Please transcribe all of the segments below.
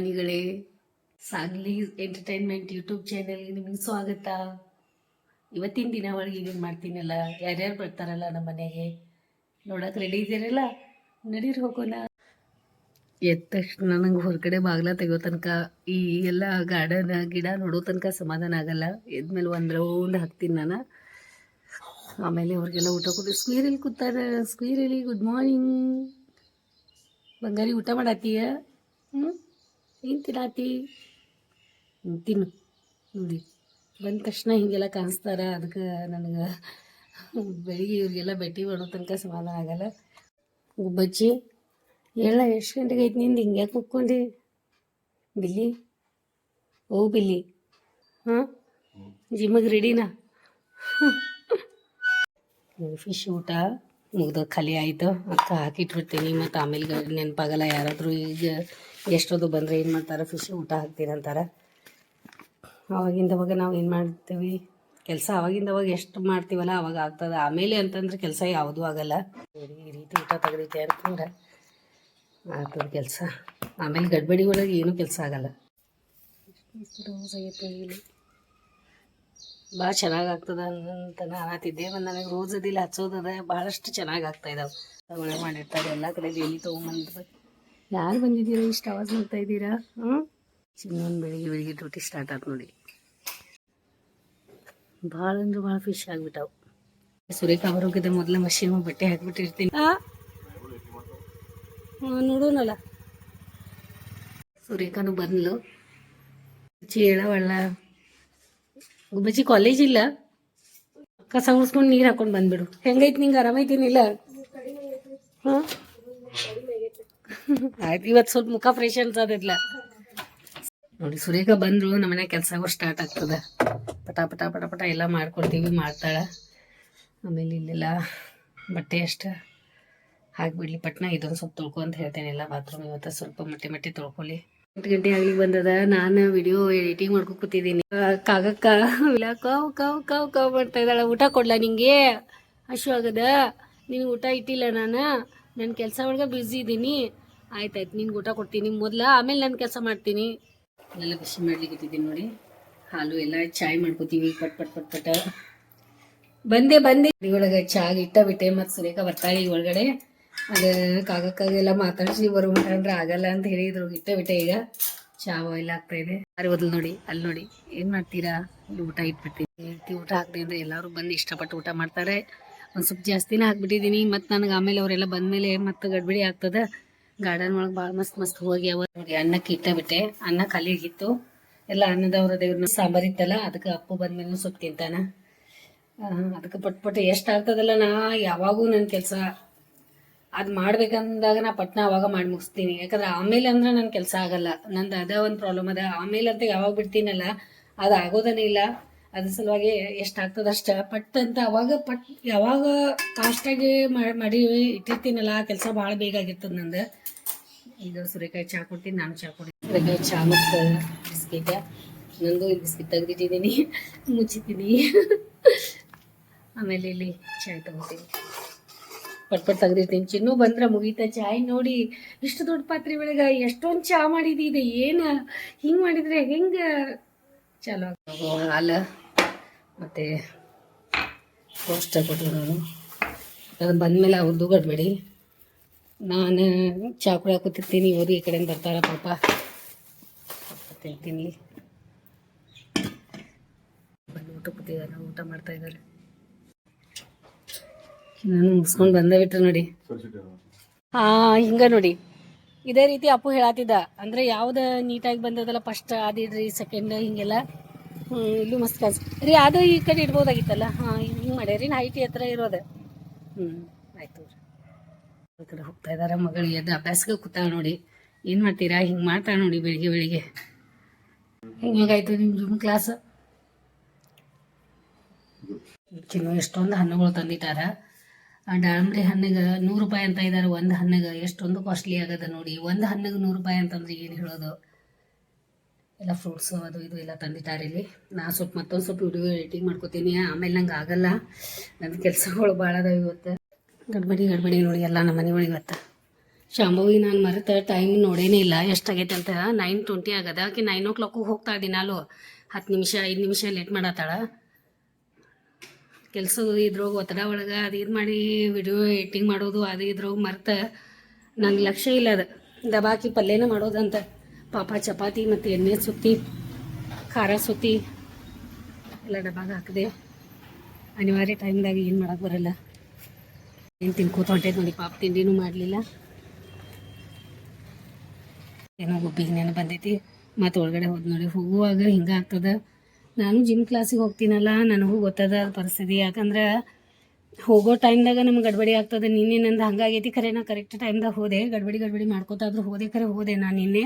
ಅಭಿಮಾನಿಗಳೇ, ಸಾಗ್ಲಿ entertainment YouTube ಚಾನೆಲ್ಗೆ ನಿಮಗೆ ಸ್ವಾಗತ. ಇವತ್ತಿನ ದಿನ ಒಳಗೆ ಏನೇನು ಮಾಡ್ತೀನಲ್ಲ, ಯಾರ್ಯಾರು ಬರ್ತಾರಲ್ಲ ನಮ್ಮ ಮನೆಗೆ? ನೋಡಕ್ಕೆ ರೆಡಿ ಇದ್ದೀರಲ್ಲ ನಡೀರಿ ಹೋಗೋಣ. ಎದ್ದ ತಕ್ಷಣ ನಂಗೆ ಹೊರಗಡೆ ಬಾಗ್ಲ ತೆಗೋ ತನಕ, ಈ ಎಲ್ಲ ಗಾರ್ಡನ್, ಗಿಡ ನೋಡೋ ತನಕ ಸಮಾಧಾನ ಆಗಲ್ಲ. ಎದ್ಮೇಲೆ ಒಂದು ರೌಂಡ್ ಹಾಕ್ತೀನಿ ನಾನು. ಆಮೇಲೆ ಅವ್ರಿಗೆಲ್ಲ ಊಟ ಕೊಟ್ಟು ಸ್ಕ್ವೀರಲ್ಲಿ ಕೂತಾರೆ. ಸ್ಕ್ವೀರಲ್ಲಿ ಗುಡ್ ಮಾರ್ನಿಂಗ್ ಬಂಗಾರಿ ಊಟ ಮಾಡತ್ತೀಯ ಹ್ಞೂ ಏನು ತಿನ್ನಾತಿ ತಿನ್ನು. ನೋಡಿ, ಬಂದ ತಕ್ಷಣ ಹೀಗೆಲ್ಲ ಕಾಣಿಸ್ತಾರ? ಅದಕ್ಕೆ ನನಗೆ ಬೆಳಿಗ್ಗೆ ಇವ್ರಿಗೆಲ್ಲ ಭೇಟಿ ಮಾಡೋ ತನಕ ಸಮಾಧಾನ ಆಗಲ್ಲ. ಗುಬ್ಬಚ್ಚಿ ಹೇಳ ಎಷ್ಟು ಗಂಟೆಗೆ ಐತಿ ನಿಂದು? ಹಿಂಗೆ ಕುಕ್ಕೊಂಡಿ ಬಿಲ್ಲಿ? ಓ, ಬಿಲ್ಲಿ. ಹಾಂ? ಜಿಮ್ಮಿಗೆ ರೆಡಿನಾ ಫಿಶ್ ಊಟ. ಮುಗ್ದು ಖಾಲಿ ಆಯಿತು. ಅಕ್ಕ ಹಾಕಿಟ್ಬಿಡ್ತೀನಿ. ಮತ್ತು ಆಮೇಲೆ ನೆನಪಾಗಲ್ಲ ಯಾರಾದರೂ ಈಗ ಎಷ್ಟೊದು ಬಂದರೆ ಏನು ಮಾಡ್ತಾರೆ? ಫಿಶ್ ಊಟ ಹಾಕ್ತೀನಿ ಅಂತಾರೆ. ಅವಾಗಿಂದ ಅವಾಗ ನಾವು ಏನು ಮಾಡ್ತೀವಿ? ಕೆಲಸ ಅವಾಗಿಂದ ಅವಾಗ ಎಷ್ಟು ಮಾಡ್ತೀವಲ್ಲ ಅವಾಗ ಆಗ್ತದೆ. ಆಮೇಲೆ ಅಂತಂದ್ರೆ ಕೆಲಸ ಯಾವುದೂ ಆಗಲ್ಲ. ಈ ರೀತಿ ಊಟ ತೆಗ್ದೈತೆ ಅಂತಂದ್ರೆ ಆಗ್ತದೆ ಕೆಲಸ. ಆಮೇಲೆ ಗಡ್ಬಡಿ ಒಳಗೆ ಏನೂ ಕೆಲಸ ಆಗಲ್ಲ. ಭಾಳ ಚೆನ್ನಾಗಿ ಆಗ್ತದ ಅಂತ ನಾನು ಅನ್ನತ್ತಿದ್ದೆ ಮತ್ತು ನನಗೆ ರೋಸ್ ಅದಿಲ್ಲ ಹಚ್ಚೋದದ ಭಾಳಷ್ಟು ಚೆನ್ನಾಗಿ ಆಗ್ತಾ ಇದಾವೆ ಒಳ್ಳೆ ಮಾಡಿರ್ತಾರೆ, ಎಲ್ಲ ಕಡೆ ಎಲ್ಲಿ ತೊಗೊಂಬಂದು ಯಾರು ಬಂದಿದ್ದೀರಾ ಇಷ್ಟು ಆವಾಜ್ ಮಾಡ್ತಾ ಇದ್ದೀರಾ ಹ್ಞೂ ಚಿನ್ನೊಂದು ಬೆಳಿಗ್ಗೆ ಬೆಳಿಗ್ಗೆ ಡ್ಯೂಟಿ ಸ್ಟಾರ್ಟ್ ಆಯ್ತು ನೋಡಿ. ಭಾಳ ಅಂದ್ರೆ ಭಾಳ ಫಿಶ್ ಆಗಿಬಿಟ್ಟವು. ಸುರೇಖ ಆರೋಗ್ಯದ ಮೊದಲ ಮಷೀನ್ ಬಟ್ಟೆ ಹಾಕ್ಬಿಟ್ಟಿರ್ತೀನಿ. ನೋಡೋಣಲ್ಲ ಸುರೇಖನು ಬಂದ್ಲು. ಚೇಳವಳ್ಳ ಗುಬ್ಬಚ್ಚಿ ಕಾಲೇಜ್ ಇಲ್ಲ. ಕಸ ಉಳಿಸ್ಕೊಂಡು ನೀರು ಹಾಕೊಂಡು ಬಂದ್ಬಿಡು. ಹೆಂಗೈತಿ ನಿಂಗೆ? ಆರಾಮೈತೀನಿಲ್ಲ? ಹಾಂ? ಆಯ್ತು ಇವತ್ತು ಸ್ವಲ್ಪ ಮುಖ ಫ್ರೆಶ್ ಅನ್ಸೋದಿಲ್ಲ ನೋಡಿ ಸುರೇಖ ಬಂದ್ರು, ನಮ್ಮ ಮನೆ ಕೆಲಸಗಳು ಸ್ಟಾರ್ಟ್ ಆಗ್ತದೆ. ಪಟ ಪಟ ಪಟ ಪಟ ಎಲ್ಲ ಮಾಡ್ಕೊಳ್ತೀವಿ, ಮಾಡ್ತಾಳೆ. ಆಮೇಲೆ ಇಲ್ಲೆಲ್ಲ. ಬಟ್ಟೆ ಅಷ್ಟು ಹಾಕ್ಬಿಡ್ಲಿ. ಪಟ್ನ ಇದೊಂದು ಸ್ವಲ್ಪ ತೊಳ್ಕೊ ಅಂತ ಹೇಳ್ತೇನೆ, ಎಲ್ಲ ಬಾತ್ರೂಮ್ ಇವತ್ತು ಸ್ವಲ್ಪ ಮಟ್ಟಿ ಮಟ್ಟಿ ತೊಳ್ಕೊಳ್ಳಿ. ಎಂಟು ಗಂಟೆ ಆಗ್ಲಿ ಬಂದದ. ನಾನು ವಿಡಿಯೋ ಎಡಿಟಿಂಗ್ ಮಾಡ್ಕೊ ಕೂತಿದ್ದೀನಿ. ಕಾಗಕ್ಕ ಇಲ್ಲ ಕಾವ್ ಕಾವ್ ಕಾವ್ ಕಾವ್ ಮಾಡ್ತಾ ಇದ್ದಾಳ. ಊಟ ಕೊಡ್ಲ ನಿಂಗೆ? ಹಶು ಆಗದ. ನೀನು ಊಟ ಇಟ್ಟಿಲ್ಲ ನಾನು? ನನ್ನ ಕೆಲಸ ಒಳಗೆ ಬ್ಯುಸಿ ಇದ್ದೀನಿ ಆಯ್ತಾಯ್ತು ನಿನ್ಗೆ ಊಟ ಕೊಡ್ತೀನಿ. ಮೊದಲ ಆಮೇಲೆ ನಾನು ಕೆಲಸ ಮಾಡ್ತೀನಿ. ಎಲ್ಲ ಬಿಸಿ ಮಾಡ್ಲಿಕ್ಕೆ ಇಟ್ಟಿದ್ದೀನಿ ನೋಡಿ. ಹಾಲು ಎಲ್ಲ ಚಾಯ್ ಮಾಡ್ಕೋತೀವಿ. ಪಟ್ ಪಟ್ ಪಟ್ ಪಟ. ಬಂದೆ ಬಂದೆ. ಒಳಗೆ ಚಾಯ್ ಇಟ್ಟ ಬಿಟ್ಟೆ ಮತ್ತು ಸುರೇಖ ಬರ್ತಾಳೆ ಈ ಒಳಗಡೆ. ಅದ ಕಾಗಕ್ಕಾಗೆಲ್ಲ ಮಾತಾಡಿಸಿ ಬರೋ ಅಂದ್ರೆ ಆಗಲ್ಲ ಅಂತ ಹೇಳಿದ್ರು. ಇಟ್ಟೆ ಬಿಟ್ಟೆ ಈಗ ಚಾ ಬಾಯ್ಲ್ ಆಗ್ತಾ ಇದೆ ಬದಲು ನೋಡಿ, ಅಲ್ಲಿ ನೋಡಿ. ಏನ್ ಮಾಡ್ತೀರಾ? ಇಲ್ಲಿ ಊಟ ಈ ಊಟ ಹಾಕ್ತೀನಿ ಎಲ್ಲರೂ ಬಂದು ಇಷ್ಟಪಟ್ಟು ಊಟ ಮಾಡ್ತಾರೆ. ಒಂದು ಸ್ವಲ್ಪ ಜಾಸ್ತಿನೇ ಹಾಕ್ಬಿಟ್ಟಿದ್ದೀನಿ. ಮತ್ತು ನನಗೆ ಆಮೇಲೆ ಅವರೆಲ್ಲ ಬಂದಮೇಲೆ ಮತ್ತೆ ಗಡ್ಬಿಡಿ ಆಗ್ತದೆ. ಗಾರ್ಡನ್ ಒಳಗೆ ಭಾಳ ಮಸ್ತ್ ಮಸ್ತ್ ಹೋಗ್ಯಾವ ನೋಡಿ, ಅನ್ನಕ್ಕೆ ಇಟ್ಟ ಬಿಟ್ಟೆ. ಅನ್ನ ಕಲಿಗಿತ್ತು ಎಲ್ಲ ಅನ್ನದವ್ರ ದೇವ್ರನ್ನ ಸಾಂಬಾರ್ ಇತ್ತಲ್ಲ, ಅದಕ್ಕೆ ಅಪ್ಪು ಬಂದ್ಮೇಲೆ ಸ್ವಲ್ಪ ತಿಂತಾನ. ಅದಕ್ಕೆ ಪಟ್ ಪಟ್ ಎಷ್ಟು ಆಗ್ತದಲ್ಲ ನಾ, ಯಾವಾಗೂ ನನ್ನ ಕೆಲಸ ಅದು ಮಾಡ್ಬೇಕಂದಾಗ ನಾ ಪಟ್ನ ಅವಾಗ ಮಾಡಿ ಮುಗಿಸ್ತೀನಿ. ಯಾಕಂದ್ರೆ ಆಮೇಲೆ ಅಂದ್ರೆ ನನ್ನ ಕೆಲಸ ಆಗಲ್ಲ. ನಂದು ಅದ ಒಂದು ಪ್ರಾಬ್ಲಮ್ ಅದ. ಆಮೇಲೆ ಅಂತ ಯಾವಾಗ ಬಿಡ್ತೀನಲ್ಲ, ಅದು ಆಗೋದನೇ ಇಲ್ಲ. ಅದ್ರ ಸಲುವಾಗಿ ಎಷ್ಟು ಆಗ್ತದ ಅಷ್ಟ. ಪಟ್ ಅಂತ ಅವಾಗ ಪಟ್, ಯಾವಾಗ ಫಾಸ್ಟಾಗಿ ಮಾಡಿ ಇಟ್ಟಿರ್ತೀನಲ್ಲ, ಆ ಕೆಲಸ ಭಾಳ ಬೇಗ ಆಗಿರ್ತದೆ ನಂದು. ಈಗ ಸುರೇಕಾಯಿ ಚಾ ಕೊಡ್ತೀನಿ, ನಾನು ಚಾ ಕೊಡ್ತೀನಿ ಸುರೇಕಾಯಿ ಚಹಾ ಮತ್ತು ಬಿಸ್ಕಿಟ. ನಂದು ಇಲ್ಲಿ ಬಿಸ್ಕಿಟ್ ತೆಗ್ದಿಟ್ಟಿದ್ದೀನಿ ಮುಚ್ಚಿದ್ದೀನಿ ಆಮೇಲೆ ಇಲ್ಲಿ ಚಾಯ್ ತಗೋತೀನಿ. ಪಟ್ ಪಟ್ ತೆಗ್ದಿರ್ತೀನಿ. ಚಿನ್ನು ಬಂದ್ರೆ ಮುಗೀತ ಚಾಯ್ ನೋಡಿ, ಇಷ್ಟು ದೊಡ್ಡ ಪಾತ್ರೆ ಒಳಗೆ ಎಷ್ಟೊಂದು ಚಹಾ ಮಾಡಿದಿದೆ ಏನು ಹಿಂಗೆ ಮಾಡಿದ್ರೆ ಹೆಂಗೆ ಚಲೋ. ಹಾಲು ಮತ್ತು ರೋಸ್ಟ್ ಕೊಟ್ಟರು ನಾನು. ಅದು ಬಂದಮೇಲೆ ಅವ್ರು ಗಡ್ಬೇಡಿ. ನಾನು ಚಹಾ ಕೂಡ ಕೂತಿರ್ತೀನಿ ಇವರು ಈ ಕಡೆಯಿಂದ ಬರ್ತಾರ ಪಾಪ. ತಿಂತೀನಿ ಬಂದು ಊಟ ಕೂತಿದ್ದಾರೆ, ಊಟ ಮಾಡ್ತಾ ಇದ್ದಾರೆ. ನಾನು ಮುಗಿಸ್ಕೊಂಡು ಬಂದ ಬಿಟ್ರು ನೋಡಿ. ಹಾ ಹಿಂಗ ನೋಡಿ. ಇದೇ ರೀತಿ ಅಪ್ಪು ಹೇಳತ್ತಿದ್ದ ಅಂದ್ರೆ ಯಾವ್ದು ನೀಟಾಗಿ ಬಂದದಲ್ಲ ಫಸ್ಟ್ ಅದಿಡ್ರಿ ಸೆಕೆಂಡ್ ಹಿಂಗೆಲ್ಲ. ಇಲ್ಲೂ ಮಸ್ತ್ ಕಾಸ್ ರೀ, ಅದು ಈ ಕಡೆ ಇಡ್ಬೋದಾಗಿತ್ತಲ್ಲ? ಹಾ, ಹಿಂಗೆ ಮಾಡ್ಯಾರಿ. ಹೈಟ್ ಹತ್ರ ಇರೋದು. ಹ್ಮ್, ಆಯ್ತು ಕಡೆ ಹೋಗ್ತಾ ಇದಾರ ಮಗಳಿಗೆ ಎದ್ದು ಅಭ್ಯಾಸಕ್ಕೆ ಕೂತಾಳ ನೋಡಿ. ಏನ್ ಮಾಡ್ತೀರಾ? ಹಿಂಗ್ ಮಾಡ್ತಾಳ ನೋಡಿ ಬೆಳಿಗ್ಗೆ ಬೆಳಿಗ್ಗೆ. ಹೆಂಗಾಯ್ತು ನಿಮ್ ಜೂಮ್ ಕ್ಲಾಸ್ ಎಷ್ಟೊಂದು ಹಣ್ಣುಗಳು ತಂದಿಟ್ಟಾರ. ದಾಳಿಂಬೆ ಹಣ್ಣಿಗೆ ನೂರು ರೂಪಾಯಿ ಅಂತ ಇದ್ದಾರೆ ಒಂದು ಹಣ್ಣಿಗೆ ಎಷ್ಟೊಂದು ಕಾಸ್ಟ್ಲಿ ಆಗದ ನೋಡಿ. ಒಂದು ಹಣ್ಣಿಗೆ ನೂರು ರೂಪಾಯಿ ಅಂತಂದ್ರೆ ಏನು ಹೇಳೋದು? ಎಲ್ಲ ಫ್ರೂಟ್ಸು ಅದು ಇದು ಎಲ್ಲ ತಂದಿಟ್ಟಾರೆ ಇಲ್ಲಿ. ನಾ ಸ್ವಲ್ಪ ಮತ್ತೊಂದು ಸ್ವಲ್ಪ ವಿಡಿಯೋ ಎಡಿಟಿಂಗ್ ಮಾಡ್ಕೋತೀನಿ. ಆಮೇಲೆ ನಂಗೆ ಆಗಲ್ಲ. ನನ್ನ ಕೆಲಸಗಳು ಭಾಳ ಅದಾವ ಇವತ್ತು. ಗಡ್ಬಡಿ ಗಡ್ಬಡಿ ನೋಡಿ ಎಲ್ಲ ನಮ್ಮ ಮನೆ ಒಳಗೆ ಇವತ್ತು. ಶಾಂಭವಿ ನಾನು ಮರೆತ ಟೈಮ್ ನೋಡೇನೇ ಇಲ್ಲ. ಎಷ್ಟಾಗೈತೆ ಅಂತ? ನೈನ್ ಟ್ವೆಂಟಿ ಆಗದ. ಆಕೆ ನೈನ್ ಓ ಕ್ಲಾಕು ಇದ್ದೀನಿ ದಿನಾಲು ಹತ್ತು ನಿಮಿಷ, ಐದು ನಿಮಿಷ ಲೇಟ್ ಮಾಡತ್ತಾಳ. ಕೆಲಸ ಇದ್ರೋಗ ಒತ್ತಡ ಒಳಗೆ ಅದು ಇದು ಮಾಡಿ ವಿಡಿಯೋ ಎಡಿಟಿಂಗ್ ಮಾಡೋದು ಅದು ಇದ್ರೋಗ ಮರ್ತ ನಂಗೆ ಲಕ್ಷ್ಯ ಇಲ್ಲ ಅದು. ದಬಾಕಿ ಪಲ್ಯನ ಮಾಡೋದಂತ. ಪಾಪ ಚಪಾತಿ ಮತ್ತು ಎಣ್ಣೆ ಸುತ್ತಿ, ಖಾರ ಸುತ್ತಿ ಎಲ್ಲ ಡಬ್ಬಾಗ ಹಾಕಿದೆ. ಅನಿವಾರ್ಯ ಟೈಮ್ದಾಗ ಏನು ಮಾಡಕ್ಕೆ ಬರಲ್ಲ. ಏನು ತಿನ್ಕೋತ ಹೊಂಟೈತೆ ನೋಡಿ, ಪಾಪ ತಿಂಡಿನೂ ಮಾಡಲಿಲ್ಲ. ಏನೋ ಗುಬ್ಬಿಗೆ ನೆನಪು ಬಂದೈತಿ. ಮತ್ತು ಒಳಗಡೆ ಹೋದ್ ನೋಡಿ ಹೋಗುವಾಗ ಹಿಂಗೆ ಆಗ್ತದ. ನಾನು ಜಿಮ್ ಕ್ಲಾಸಿಗೆ ಹೋಗ್ತೀನಲ್ಲ, ನನಗೂ ಗೊತ್ತದ ಪರಿಸ್ಥಿತಿ. ಯಾಕಂದ್ರೆ ಹೋಗೋ ಟೈಮ್ದಾಗ ನಮ್ಗೆ ಗಡ್ಬಡಿ ಆಗ್ತದೆ. ನಿನ್ನೆ ನಂದು ಹಂಗಾಗೈತಿ ಖರೆ, ನಾ ಕರೆಕ್ಟ್ ಟೈಮ್ದಾಗ ಹೋದೆ. ಗಡ್ಬಡಿ ಗಡ್ಬಡಿ ಮಾಡ್ಕೋತಾದ್ರೂ ಹೋದೆ ಖರೆ, ಹೋದೆ ನಾನು ನಿನ್ನೆ.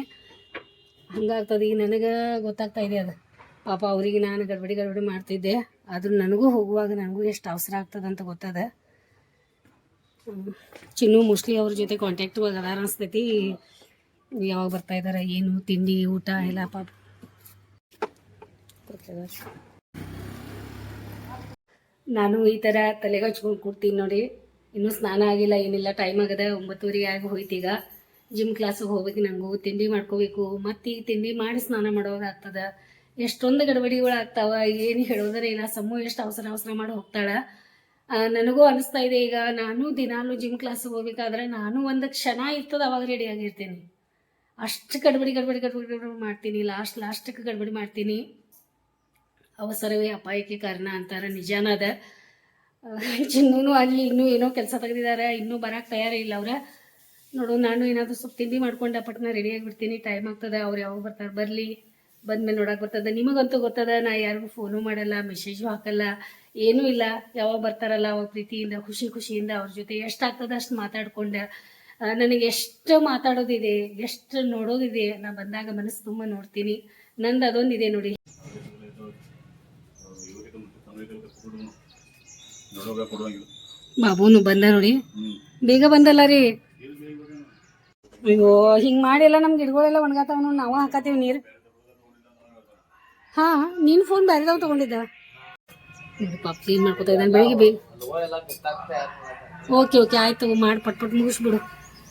ಹಂಗಾಗ್ತದೆ. ಈಗ ನನಗೆ ಗೊತ್ತಾಗ್ತಾ ಇದೆ ಅದು. ಪಾಪ ಅವರಿಗೆ ನಾನು ಗಡ್ಬಡಿ ಗಡ್ಬಡಿ ಮಾಡ್ತಿದ್ದೆ. ಆದರೂ ನನಗೂ ಹೋಗುವಾಗ ನನಗೂ ಎಷ್ಟು ಅವಸರ ಆಗ್ತದೆ ಅಂತ ಗೊತ್ತದ. ಚಿನ್ನು ಮೋಸ್ಟ್ಲಿ ಅವ್ರ ಜೊತೆ ಕಾಂಟ್ಯಾಕ್ಟ್ ಅದಾರ ಅನಿಸ್ತೈತಿ. ಯಾವಾಗ ಬರ್ತಾ ಇದ್ದಾರೆ ಏನು, ತಿಂಡಿ, ಊಟ, ಎಲ್ಲ ಪಾಪ ನಾನು ಈ ಥರ ತಲೆಗೆ ಹಚ್ಕೊಂಡು ಕೂಡ್ತೀನಿ ನೋಡಿ. ಇನ್ನೂ ಸ್ನಾನ ಆಗಿಲ್ಲ, ಏನಿಲ್ಲ ಟೈಮ್ ಆಗದ ಒಂಬತ್ತುವರೆಗೆ ಆಗಿ ಹೋಯ್ತೀಗ. ಜಿಮ್ ಕ್ಲಾಸಿಗೆ ಹೋಗ್ಬೇಕು ನನಗೂ ತಿಂಡಿ ಮಾಡ್ಕೋಬೇಕು. ಮತ್ತು ಈ ತಿಂಡಿ ಮಾಡಿ ಸ್ನಾನ ಮಾಡೋದಾಗ್ತದ ಎಷ್ಟೊಂದು ಗಡಬಡಿಗಳು ಆಗ್ತಾವ, ಏನು ಹೇಳೋದ್ರೆ ಇಲ್ಲ. ಸಮ್ಮು ಎಷ್ಟು ಅವಸರ ಅವಸರ ಮಾಡಿ ಹೋಗ್ತಾಳ. ನನಗೂ ಅನಿಸ್ತಾ ಇದೆ ಈಗ, ನಾನು ದಿನಾಲು ಜಿಮ್ ಕ್ಲಾಸಿಗೆ ಹೋಗ್ಬೇಕಾದ್ರೆ ನಾನು ಒಂದು ಕ್ಷಣ ಇರ್ತದ, ಅವಾಗ ರೆಡಿ ಆಗಿರ್ತೀನಿ. ಅಷ್ಟು ಗಡಬಡಿ, ಗಡ್ಬಡಿ ಗಡ್ಬಡಿ ಗಡ್ಬಡಿ ಮಾಡ್ತೀನಿ. ಲಾಸ್ಟ್ ಲಾಸ್ಟಕ್ಕೆ ಗಡ್ಬಡಿ ಮಾಡ್ತೀನಿ. ಅವಸರವೇ ಅಪಾಯಕ್ಕೆ ಕಾರಣ ಅಂತಾರೆ ನಿಜಾನ ಅದ ಚಿನ್ನೂ ಅಲ್ಲಿ ಇನ್ನೂ ಏನೋ ಕೆಲಸ ತೆಗೆದಿದ್ದಾರೆ ಇನ್ನೂ ಬರಕ್ಕೆ ತಯಾರೇ ಇಲ್ಲ ಅವ್ರ. ನೋಡು, ನಾನು ಏನಾದರೂ ಸ್ವಲ್ಪ ತಿಂಡಿ ಮಾಡ್ಕೊಂಡು ಪಟ್ನ ರೆಡಿ ಆಗಿಬಿಡ್ತೀನಿ ಟೈಮ್ ಆಗ್ತದೆ, ಅವ್ರು ಯಾವಾಗ ಬರ್ತಾರೆ ಬರಲಿ. ಬಂದಮೇಲೆ ನೋಡಕ್ಕೆ ಬರ್ತದೆ. ನಿಮಗಂತೂ ಗೊತ್ತದ, ನಾ ಯಾರಿಗೂ ಫೋನು ಮಾಡಲ್ಲ ಮೆಸೇಜು ಹಾಕಲ್ಲ, ಏನೂ ಇಲ್ಲ. ಯಾವಾಗ ಬರ್ತಾರಲ್ಲ, ಅವಾಗ ಪ್ರೀತಿಯಿಂದ, ಖುಷಿ ಖುಷಿಯಿಂದ ಅವ್ರ ಜೊತೆ ಎಷ್ಟಾಗ್ತದೆ ಅಷ್ಟು ಮಾತಾಡ್ಕೊಂಡೆ. ನನಗೆ ಎಷ್ಟು ಮಾತಾಡೋದಿದೆ, ಎಷ್ಟು ನೋಡೋದಿದೆ, ನಾ ಬಂದಾಗ ಮನಸ್ಸು ತುಂಬ ನೋಡ್ತೀನಿ. ನಂದು ಅದೊಂದಿದೆ ನೋಡಿ. ಬಾಬುನು ಬಂದ ನೋಡಿ. ಬೇಗ ಬಂದಲ್ಲ ರೀ? ಅಯ್ಯೋ ಹಿಂಗೆ ಮಾಡಿಲ್ಲ ನಮ್ಮ ಗಿಡಗಳೆಲ್ಲ ಒಣಗಾತಾವ ನೋಡಿ ನಾವು ಹಾಕತ್ತೀವಿ ನೀರು. ಹಾಂ ನೀನು ಫೋನ್ ಬೇರೆದವ್ ತೊಗೊಂಡಿದ್ದ? ಪಾಪ ಕ್ಲೀನ್ ಮಾಡ್ಕೊತಾ ಇದ್ದಾನೆ ಬೆಳಿಗ್ಗೆ ಬೇಗ ಓಕೆ ಓಕೆ ಆಯ್ತು ಮಾಡಿ ಪಟ್ ಪಟ್ ಮುಗಿಸ್ಬಿಡು.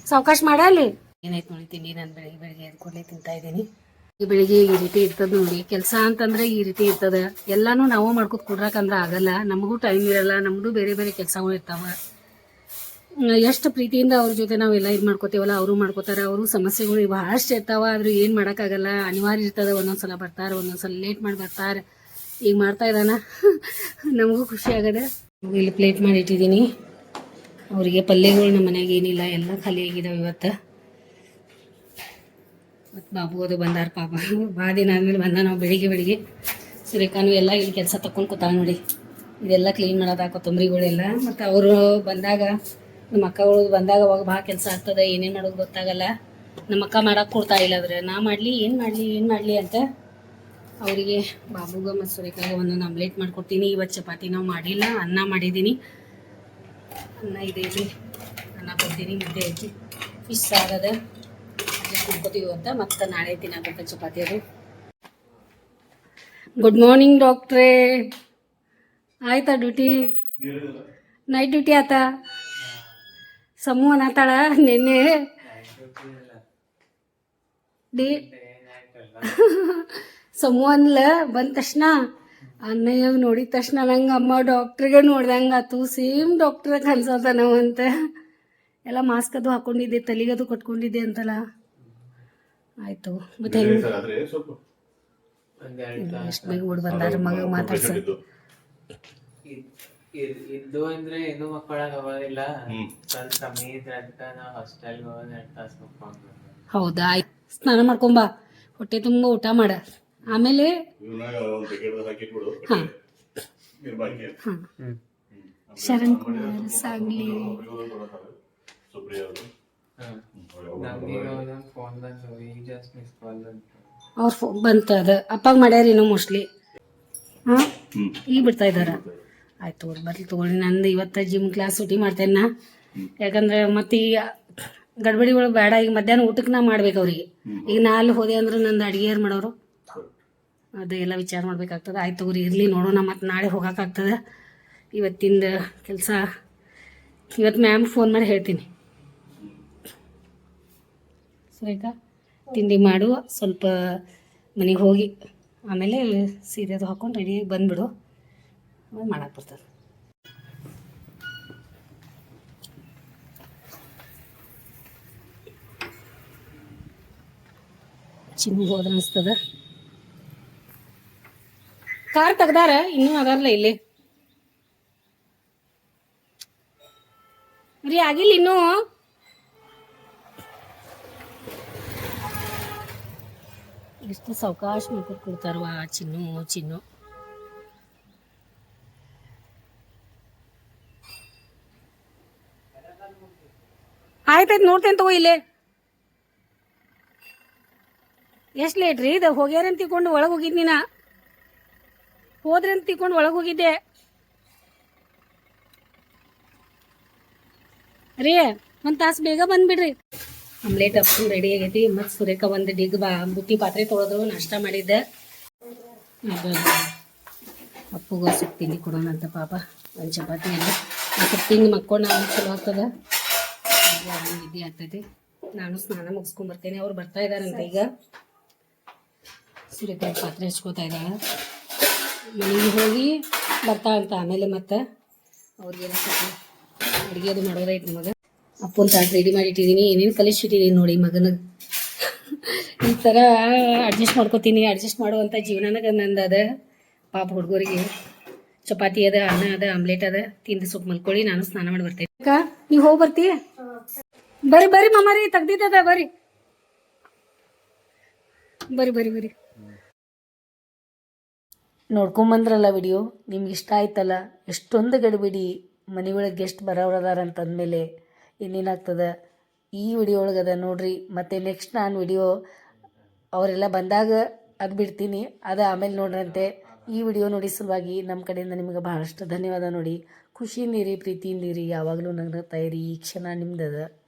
ಸಾವಕಾಶ ಮಾಡ ಅಲ್ಲಿ? ಏನಾಯ್ತು ನೋಡಿ ತಿಂಡಿ ನಾನು ಬೆಳಿಗ್ಗೆ ಬೆಳಿಗ್ಗೆ ಎದ್ದು ಕೂಡಲೇ ತಿಂತಾ ಇದ್ದೀನಿ. ಬೆಳಿಗ್ಗೆ ಈ ರೀತಿ ಇರ್ತದ ನೋಡಿ. ಕೆಲಸ ಅಂತಂದ್ರೆ ಈ ರೀತಿ ಇರ್ತದ. ಎಲ್ಲಾನು ನಾವು ಮಾಡ್ಕೊತ ಕೊಡ್ರಕಂದ್ರ ಆಗಲ್ಲ. ನಮಗೂ ಟೈಮ್ ಇರಲ್ಲ. ನಮ್ದು ಬೇರೆ ಬೇರೆ ಕೆಲಸಗಳು ಇರ್ತಾವ. ಎಷ್ಟು ಪ್ರೀತಿಯಿಂದ ಅವ್ರ ಜೊತೆ ನಾವು ಎಲ್ಲ ಇದು ಮಾಡ್ಕೋತೀವಲ್ಲ, ಅವರು ಮಾಡ್ಕೋತಾರ, ಅವರು ಸಮಸ್ಯೆಗಳು ಬಹಳಷ್ಟು ಇರ್ತಾವ. ಆದ್ರೂ ಏನು ಮಾಡೋಕ್ಕಾಗಲ್ಲ ಅನಿವಾರ್ಯ ಇರ್ತದ. ಒಂದೊಂದ್ಸಲ ಬರ್ತಾರೆ, ಒಂದೊಂದ್ಸಲ ಲೇಟ್ ಮಾಡಿ ಬರ್ತಾರೆ. ಈಗ ಮಾಡ್ತಾ ಇದ್ದಾನ ನಮಗೂ ಖುಷಿ ಆಗದ. ಇಲ್ಲಿ ಪ್ಲೇಟ್ ಮಾಡಿ ಇಟ್ಟಿದ್ದೀನಿ ಅವರಿಗೆ ಪಲ್ಯಗಳು ನಮ್ಮ ಮನೆಯಾಗ ಏನಿಲ್ಲ. ಎಲ್ಲ ಖಾಲಿ ಆಗಿದಾವೆ ಇವತ್ತು. ಮತ್ತು ಬಾಬು ಅದು ಬಂದಾರ ಪಾಪ. ಭಾಳ ದಿನ ಆದಮೇಲೆ ಬಂದ ನಾವು ಬೆಳಿಗ್ಗೆ ಬೆಳಿಗ್ಗೆ. ಸುರೇಖಾನು ಎಲ್ಲ ಇಲ್ಲಿ ಕೆಲಸ ತಕೊಂಡು ಕೂತಾಳ ನೋಡಿ. ಇದೆಲ್ಲ ಕ್ಲೀನ್ ಮಾಡೋದ, ಕೊತ್ತಂಬರಿಗಳೆಲ್ಲ. ಮತ್ತು ಅವರು ಬಂದಾಗ ನಮ್ಮ ಅಕ್ಕಗಳು ಬಂದಾಗ ಅವಾಗ ಭಾಳ ಕೆಲಸ ಆಗ್ತದೆ, ಏನೇನು ಮಾಡೋದು ಗೊತ್ತಾಗಲ್ಲ. ನಮ್ಮ ಅಕ್ಕ ಮಾಡಕ್ಕೆ ಕೊಡ್ತಾ ಇಲ್ಲ ಆದ್ರೆ, ನಾ ಮಾಡಲಿ, ಏನು ಮಾಡಲಿ ಏನು ಮಾಡಲಿ ಅಂತ ಅವರಿಗೆ ಬಾಬುಗ ಮತ್ತು ಸುರೇಖಾಗ ಒಂದೊಂದು ಆಮ್ಲೆಟ್ ಮಾಡ್ಕೊಡ್ತೀನಿ. ಇವತ್ತು ಚಪಾತಿ ನಾವು ಮಾಡಿಲ್ಲ, ಅನ್ನ ಮಾಡಿದ್ದೀನಿ ಅನ್ನ ಇದೆ ಅನ್ನ ಕೊಡ್ತೀನಿ, ಮುದ್ದೆ ಐತಿ. ಫಿಶ್ ಆಗದ ಅಡ್ಜಸ್ಟ್ ಅಂತ ಮತ್ತೆ ನಾಳೆ ತಿನ್ನಕಂತ ಚಪಾತಿ ಅದು. ಗುಡ್ ಮಾರ್ನಿಂಗ್ ಡಾಕ್ಟ್ರೇ ಆಯ್ತಾ ಡ್ಯೂಟಿ ನೈಟ್ ಡ್ಯೂಟಿ ಆತ? ಸಮೂಹ ಅನ್ನತಾಳ ನಿನ್ನೆ? ಡೇ ಸಮೂಹ ಅನ್ಲ, ಬಂದ ತಕ್ಷಣ? ಅಣ್ಣಯ್ಯ ನೋಡಿದ ತಕ್ಷಣ ನಂಗೆ ಅಮ್ಮ ಡಾಕ್ಟ್ರಿಗೆ ನೋಡ್ದಂಗೆ ಆತು. ಸೇಮ್ ಡಾಕ್ಟ್ರ ಕನ್ಸೋತ ನಾವು ಅಂತ. ಎಲ್ಲ ಮಾಸ್ಕ್ ಅದು ಹಾಕೊಂಡಿದ್ದೆ, ತಲೆಗದು ಕಟ್ಕೊಂಡಿದ್ದೆ ಅಂತಲ್ಲ. ಆಯ್ತು. ಮತ್ತೆ ಎಷ್ಟು ಬೇಗ ಓಡ್ ಬಂದಾರ ಮಗ ಮಾತಾಡ್ಸ. ಇದ್ದು. ಅಂದ್ರೆ ಏನು ಮಕ್ಕಳಾಗ ಅವಾಗಿಲ್ಲ ಸ್ವಲ್ಪ ಸಮಯ ಇದ್ರೆ ಅಂತ ನಾವು ಹಾಸ್ಟೆಲ್ ಹೋಗೋದು ಎರಡು ತಾಸು ಮಕ್ಕೊಂಡು ಹೌದಾ? ಆಯ್ತು. ಸ್ನಾನ ಮಾಡ್ಕೊಂಬಾ ಹೊಟ್ಟೆ ತುಂಬ ಊಟ ಮಾಡ. ಆಮೇಲೆ ಶರಣ್ ಕುಮಾರ್ ಸಾಗ್ಲಿ. ಅವ್ರ ಫೋ ಬಂತ ಅದ. ಅಪ್ಪಾಗ ಇನ್ನು ಮೋಸ್ಟ್ಲಿ ಹಾಂ? ಈಗ ಬಿಡ್ತಾ ಇದ್ದಾರ ಆಯ್ತು ತಗೋರಿ ಬರ್ಲಿ ತಗೊಳ್ಳಿ ನಂದು ಇವತ್ತು ಜಿಮ್ ಕ್ಲಾಸ್ ಸೂಟಿ ಮಾಡ್ತೇನೆ ನಾ. ಯಾಕಂದ್ರೆ ಮತ್ತೆ ಈಗ ಗಡ್ಬಡಿಗಳು ಬೇಡ ಈಗ ಮಧ್ಯಾಹ್ನ ಊಟಕ್ಕೆ ನಾ ಮಾಡ್ಬೇಕು ಅವ್ರಿಗೆ. ಈಗ ನಾ ಅಲ್ಲಿ ಹೋದೆ ಅಂದ್ರೆ ನಂದು ಅಡುಗೆ ಯಾರು ಮಾಡೋರು ಎಲ್ಲ ವಿಚಾರ ಮಾಡ್ಬೇಕಾಗ್ತದೆ. ಆಯ್ತು ತಗೋರಿ ಇರಲಿ ನೋಡೋಣ. ಮತ್ತೆ ನಾಳೆ ಹೋಗೋಕ್ಕಾಗ್ತದೆ ಇವತ್ತಿಂದ ಕೆಲಸ. ಇವತ್ತು ಮ್ಯಾಮ್ ಫೋನ್ ಮಾಡಿ ಹೇಳ್ತೀನಿ. ಸುರೇಖ ತಿಂಡಿ ಮಾಡು, ಸ್ವಲ್ಪ ಮನೆಗೆ ಹೋಗಿ. ಆಮೇಲೆ ಸೀರೆದು ಹಾಕೊಂಡು ರೆಡಿ ಬಂದ್ಬಿಡು. ಆಮೇಲೆ ಮಾಡಕ್ಕೆ ಬರ್ತದೆ ಚಿನ್ನಿಗೆ ಹೋದ ಅನಿಸ್ತದ. ಕಾರ್ ತೆಗ್ದಾರ? ಇನ್ನೂ ಅದಾರಲ್ಲ ಇಲ್ಲಿ. ರೀ, ಆಗಿಲ್ಲ ಇನ್ನೂ. ಎಷ್ಟು ಸಾವಕಾಶ ಮಾಡ್ಕೊಟ್ ಕೊಡ್ತಾರವ ಚಿನ್ನು ಚಿನ್ನು? ಆಯ್ತಾಯ್ತು, ನೋಡ್ತೇನೆ ತಗೋ ಇಲ್ಲೇ. ಎಷ್ಟು ಲೇಟ್ ರೀ? ಇದು ಹೋಗ್ಯಾರಂತ ತಿಳ್ಕೊಂಡು ಒಳಗೆ ಹೋಗಿದ್ದು ನೀನ? ಹೋದ್ರೆ ಅಂತ ಒಳಗೆ ಹೋಗಿದ್ದೆ? ರೀ, ಒಂದು ತಾಸು ಬೇಗ ಬಂದ್ಬಿಡ್ರಿ. ಆಮ್ಲೆಟ್ ಅಪ್ಪು ರೆಡಿ ಆಗೈತಿ. ಮತ್ತು ಸುರೇಖ ಒಂದು ಡಿಗ್ ಬಾ ಬುಟ್ಟಿ ಪಾತ್ರೆ ತೊಳೆದ್ರು, ನಾಷ್ಟ ಮಾಡಿದ್ದೆ. ಅಪ್ಪಗ ಅಪ್ಪುಗ ಸ್ವಲ್ಪ ತಿಂಡಿ ಕೊಡೋಣ ಅಂತ ಪಾಪ. ಒಂದು ಚಪಾತಿ ಎಲ್ಲ ಮತ್ತೆ ತಿಂದು ಮಕ್ಕೊಂಡು ನಾನು ಚಲೋ ಆಗ್ತದೆ. ನಿದ್ದೆ ಆಗ್ತೈತಿ. ನಾನು ಸ್ನಾನ ಮುಗಿಸ್ಕೊಂಬರ್ತೇನೆ ಅವ್ರು ಬರ್ತಾ ಇದಾರಂತ ಈಗ. ಸುರೇಖ ಪಾತ್ರೆ ಹಚ್ಕೋತಾ ಇದ್ದಾಳೆ ಮನೆಗೆ ಹೋಗಿ ಬರ್ತಾ ಅಂತ ಆಮೇಲೆ ಮತ್ತೆ. ಅವ್ರಿಗೆ ಅಡುಗೆ ಅದು ಮಾಡೋದೈತೆ ನಮಗೆ. ಅಪ್ಪನ ತಾಟ್ ರೆಡಿ ಮಾಡಿ ಇಟ್ಟಿದ್ದೀನಿ ಏನೇನು ಕಲಿಸಿಟ್ಟಿದ್ದೀನಿ ನೋಡಿ ಮಗನ. ಈ ಥರ ಅಡ್ಜಸ್ಟ್ ಮಾಡ್ಕೋತೀನಿ. ಅಡ್ಜಸ್ಟ್ ಮಾಡುವಂಥ ಜೀವನನಾಗ ನಂದದ ಪಾಪ ಹುಡುಗರಿಗೆ ಚಪಾತಿ ಅದ, ಅನ್ನ ಅದ, ಆಮ್ಲೆಟ್ ಅದ. ತಿಂದು ಸ್ವಲ್ಪ ಮಲ್ಕೊಳ್ಳಿ. ನಾನು ಸ್ನಾನ ಮಾಡಿ ಬರ್ತೇನೆ. ಅಕ್ಕ ನೀವು ಹೋಗಿ ಬರ್ತೀಯ? ಬರ್ರಿ ಬರ್ರಿ ರೀ, ತೆಗ್ದಿದ್ದದ ಬರ್ರಿ ಬರ್ರಿ ಬರ್ರಿ ಬರ್ರಿ ನೋಡ್ಕೊಂಬಂದ್ರಲ್ಲ ವಿಡಿಯೋ ನಿಮ್ಗೆ ಇಷ್ಟ ಆಯ್ತಲ್ಲ? ಎಷ್ಟೊಂದು ಗಡಿಬಿಡಿ ಮನೆಯೊಳಗೆ ಗೆಸ್ಟ್ ಬರೋರು ಅದಾರ ಇನ್ನೇನಾಗ್ತದೆ ಈ ವಿಡಿಯೋ ಒಳಗದ ನೋಡ್ರಿ. ಮತ್ತು ನೆಕ್ಸ್ಟ್ ನಾನು ವಿಡಿಯೋ ಅವರೆಲ್ಲ ಬಂದಾಗ ಅದು ಬಿಡ್ತೀನಿ. ಅದು ಆಮೇಲೆ ನೋಡ್ರಂತೆ. ಈ ವಿಡಿಯೋ ನೋಡಿ ಸಲುವಾಗಿ ನಮ್ಮ ಕಡೆಯಿಂದ ನಿಮಗೆ ಭಾಳಷ್ಟು ಧನ್ಯವಾದ ನೋಡಿ. ಖುಷಿಯಿಂದಿರಿ ಪ್ರೀತಿಯಿಂದಿರಿ ಯಾವಾಗಲೂ ನನ್ನ ತಾಯಿರಿ ಈ ಕ್ಷಣ ನಿಮ್ದದ.